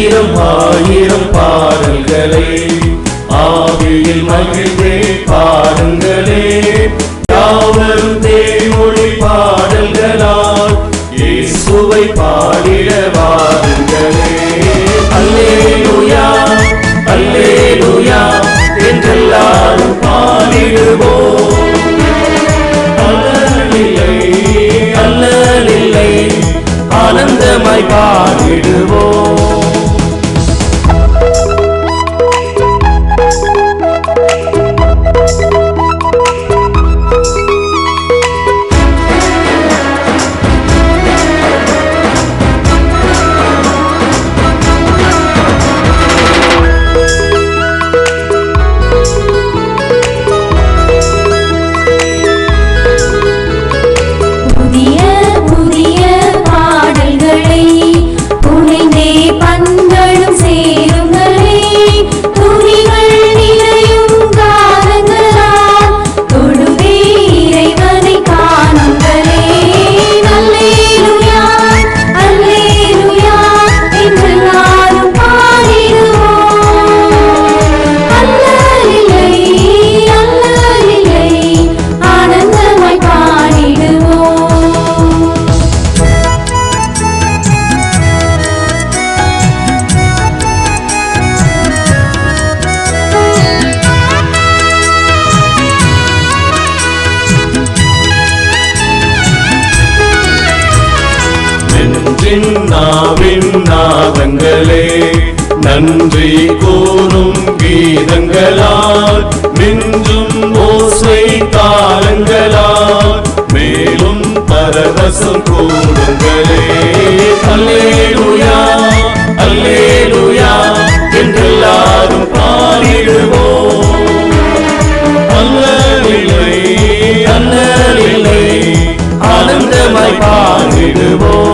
ஆயிரம் ஆயிரம் பாடல்களே. ஆவியில் மகிழ்ந்தே பாடுங்களே. யாவரும் தேமொழி பாடல்களால் இயேசுவை பாடிட வாருங்களே. அல்லே லுயா அல்லே லுயா என்றெல்லாரும் பாடிடுவோம். அல்லலில்லை அல்லலில்லை ஆனந்தமாய் பாடு கடலே நன்றி கூறும் கீதங்களால் மிஞ்சும் ஓசை தாளங்களால் மேலும் பரவசம் கூடுங்களே அல்லேலுயா அல்லேலுயா என்றெல்லாரும் பாடிடுவோம். அல்லலில்லை அல்லலில்லை ஆனந்தமாய் பாடிடுவோம்.